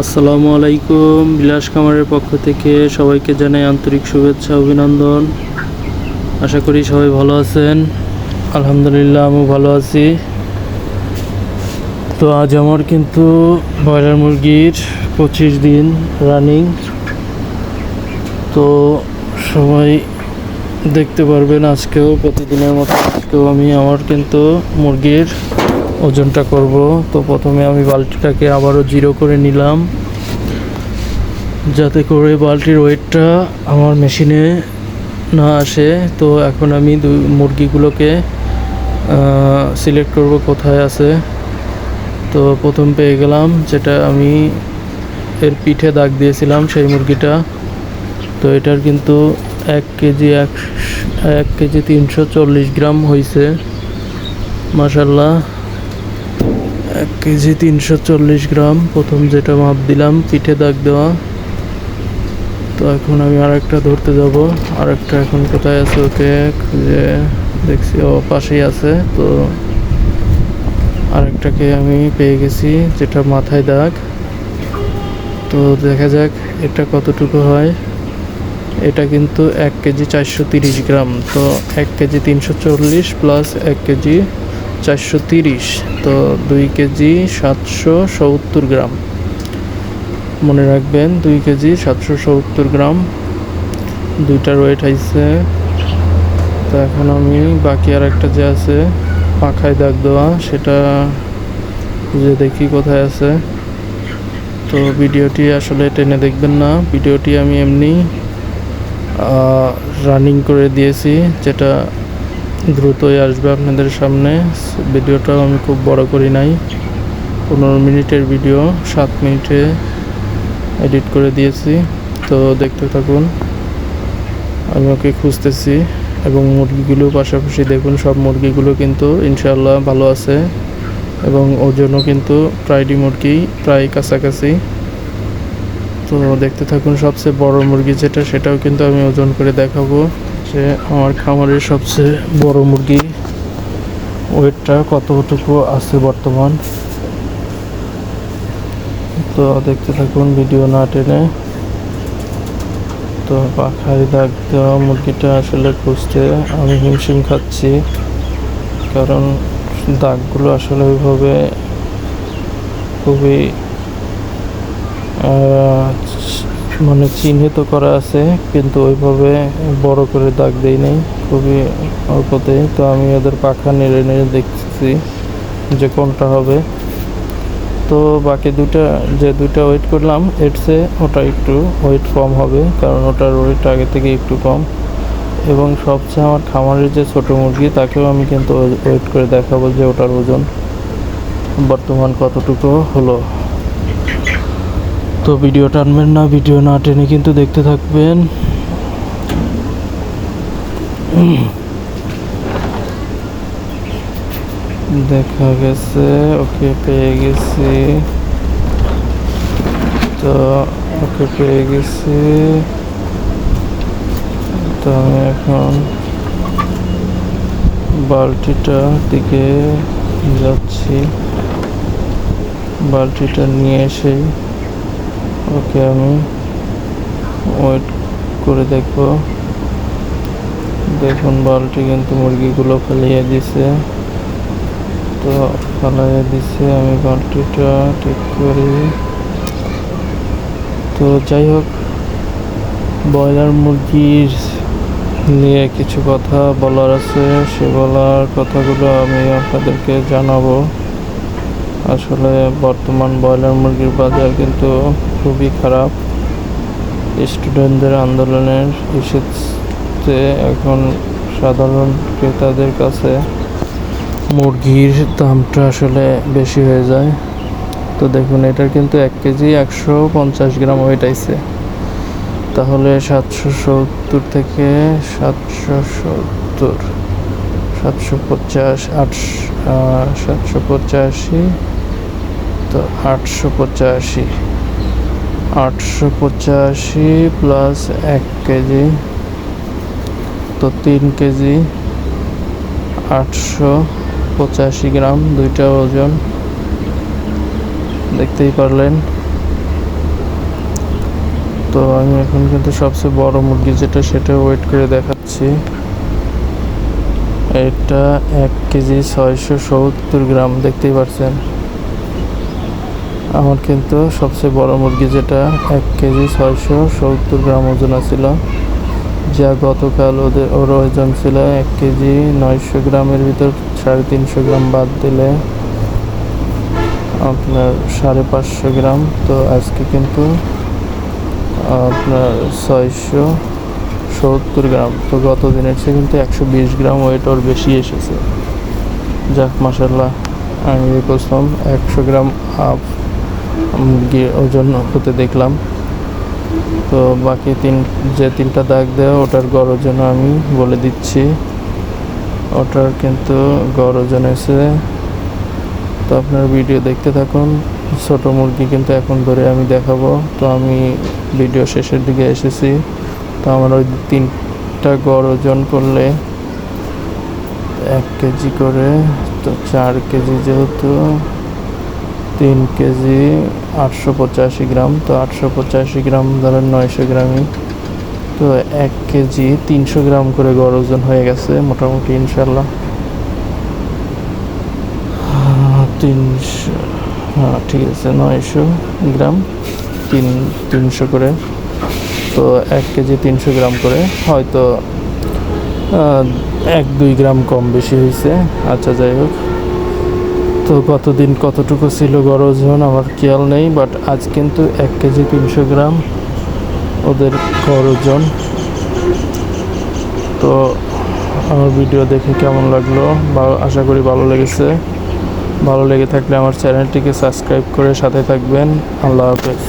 আসসালামু আলাইকুম। বিলাস কামারের পক্ষ থেকে সবাইকে জানাই আন্তরিক শুভেচ্ছা, অভিনন্দন। আশা করি সবাই ভালো আছেন। আলহামদুলিল্লাহ, আমিও ভালো আছি। তো আজ আমার কিন্তু ব্রয়লার মুরগির পঁচিশ দিন রানিং। তো সবাই দেখতে পারবেন আজকেও, প্রতিদিনের মতো আজকেও আমি আমার কিন্তু মুরগির ওজনটা করব। তো প্রথমে আমি বালতিটাকে আবারও জিরো করে নিলাম। যাতে করে বালতির ওয়েটটা আমার মেশিনে না আসে। তো এখন আমি মুরগিগুলোকে সিলেক্ট করব কোথায় আছে। তো প্রথম পেয়ে গেলাম যেটা আমি এর পিঠে দাগ দিয়েছিলাম সেই মুরগিটা। তো এটার কিন্তু এক কেজি এক কেজি তিনশো চল্লিশ গ্রাম হয়েছে মাসাল্লাহ এক কেজি তিনশো চল্লিশ গ্রাম। প্রথম যেটা মাপ দিলাম, পিঠে দাগ দেওয়া। তো এখন আমি আরেকটা ধরতে যাব। আরেকটা এখন কোথায় আছে ওকে? খুঁজে দেখছি, ও পাশেই আছে। তো আরেকটাকে আমি পেয়ে গেছি, যেটা মাথায় দাগ। তো দেখা যাক এটা কতটুকু হয়। এটা কিন্তু এক কেজি চারশো তিরিশ গ্রাম। তো এক কেজি তিনশো চল্লিশ প্লাস এক কেজি চারশো তিরিশ, তো দুই কেজি সাতশো সত্তর গ্রাম। মনে রাখবেন, দুই কেজি সাতশো সত্তর গ্রাম। দুইটার ওয়েট আইছে। তো এখন আমি বাকি আর একটা যে আছে, পাখায় দাগ দেওয়া, সেটা যে দেখি কোথায় আছে। তো ভিডিওটি আসলে টেনে দেখবেন না। ভিডিওটি আমি এমনি রানিং করে দিয়েছি, যেটা দ্রুতই আসবে আপনাদের সামনে। ভিডিওটাও আমি খুব বড় করি নাই। পনেরো মিনিটের ভিডিও, সাত মিনিটে এডিট করে দিয়েছি। তো দেখতে থাকুন, আমি ওকে খুঁজতেছি এবং মুরগিগুলো পাশাপাশি দেখুন, সব মুরগিগুলো কিন্তু ইনশাল্লাহ ভালো আছে এবং ওর জন্য কিন্তু প্রায়ডি মুরগি প্রায় কাছাকাছি। তো দেখতে থাকুন, সবচেয়ে বড় মুরগি যেটা, সেটাও কিন্তু আমি ওজন করে দেখাবো। যে আমার খামারের সবচেয়ে বড় মুরগি। ওয়েটটা কতটুকু আছে বর্তমান? তো দেখতে থাকুন ভিডিও না টেনে। তো পাখায় দাগ দেওয়া মুরগিটা আসলে খুঁজতে আমি হিমশিম খাচ্ছি, কারণ দাগগুলো আসলে ওইভাবে খুবই মানে চিহ্নিত করা আছে, কিন্তু ওইভাবে বড় করে দাগ দেই নাই, খুবই অল্পতে। তো আমি ওদের পাখা নেড়ে নেড়ে দেখছি যে কোনটা হবে। তো বাকি দুটা যে দুটা ওয়েট করলাম এটসে ওটা একটু ওয়েট কম হবে, কারণ ওটার ওয়েট আগে থেকে একটু কম। এবং সবচেয়ে আমার খামারের যে ছোট মুরগি, তাকেও আমি কিন্তু ওয়েট করে দেখাবো যে ওটার ওজন বর্তমান কতটুকু হলো। তো ভিডিও টানবেন না ভিডিও না টেনে কিন্তু দেখতে থাকবেন। দেখা গেছে ওকে পেয়ে গেছি। তো ওকে পেয়ে গেছি। তো আমি এখন বালতিটা দিকে যাচ্ছি। বালতিটা নিয়ে এসেই ওকে, আমি ওয়েট করে দেখব। দেখুন বালতি কিন্তু মুরগিগুলো ফেলিয়ে দিছে। তো ফেলাইয়ে দিছে, আমি বালতিটা ঠিক করি। তো যাই হোক, ব্রয়লার মুরগির নিয়ে কিছু কথা বলার আছে। সে বলার কথাগুলো আমি আপনাদেরকে জানাব। আসলে বর্তমান ব্রয়লার মুরগির বাজার কিন্তু খুবই খারাপ। স্টুডেন্টদের আন্দোলনের ইস্যুতে এখন সাধারণ ক্রেতাদের কাছে মুরগির দামটা আসলে বেশি হয়ে যায়। তো দেখুন এটার কিন্তু এক কেজি একশো পঞ্চাশ গ্রাম ওয়েট তাহলে সাতশো সত্তর থেকে সাতশো সত্তর, সাতশো পঞ্চাশ, আটশো সাতশো পঁচাশি, তো আটশো পঁচাশি। আটশো পঁচাশি প্লাস এক কেজি। তো তিন কেজি, আটশো পঁচাশি গ্রাম, দুইটা ওজন। দেখতেই পারলেন। তো আমি এখন কিন্তু সবচেয়ে বড় মুরগি যেটা, সেটা ওয়েট করে দেখাচ্ছি। এটা এক কেজি, ছয়শো সত্তর গ্রাম, দেখতেই পাচ্ছেন আমার কিন্তু সবচেয়ে বড় মুরগি যেটা এক কেজি ছয়শো সত্তর গ্রাম ওজন ছিল যা গতকাল ওদের ওর ওজন ছিল এক কেজি নয়শো গ্রামের ভিতর সাড়ে তিনশো গ্রাম বাদ দিলে আপনার সাড়ে পাঁচশো গ্রাম। তো আজকে কিন্তু আপনার ছয়শো সত্তর গ্রাম। তো গত দিনের চেয়ে কিন্তু একশো বিশ গ্রাম ওয়েট ওর বেশি এসেছে। যাক মাসাল্লাহ আমি প্রথম একশো গ্রাম আপ ওজন হতে দেখলাম। তো বাকি তিন, যে তিনটা দাগ দেওয়া ওটার গড় ওজন আমি বলে দিচ্ছি। ওটার কিন্তু গড় ওজন এসে তো আপনার ভিডিও দেখতে থাকুন। ছোট মুরগি কিন্তু এখন ধরে আমি দেখাবো। তো আমি ভিডিও শেষের দিকে এসেছি। তো আমার ওই তিনটা গড় ওজন করলে এক কেজি করে, তো চার কেজি যেহেতু তিন কেজি আটশো পঁচাশি গ্রাম, তো আটশো পঁচাশি গ্রাম ধরেন নয়শো গ্রামই। তো এক কেজি তিনশো গ্রাম করে গড় ওজন হয়ে গেছে মোটামুটি ইনশাল্লাহ তিনশো হ্যাঁ ঠিক আছে, নয়শো গ্রাম, তিন, তিনশো করে। তো এক কেজি তিনশো গ্রাম করে, হয়তো এক দুই গ্রাম কম বেশি হয়েছে আচ্ছা যাই হোক। তো কতদিন কতটুকু ছিল গড় ওজন আমার খেয়াল নেই বাট আজ কিন্তু এক কেজি তিনশো গ্রাম ওদের গড় ওজন। তো আমার ভিডিও দেখে কেমন লাগল? বা আশা করি ভালো লেগেছে। ভালো লেগে থাকলে আমার চ্যানেলটিকে সাবস্ক্রাইব করে সাথে থাকবেন। আল্লাহ হাফেজ।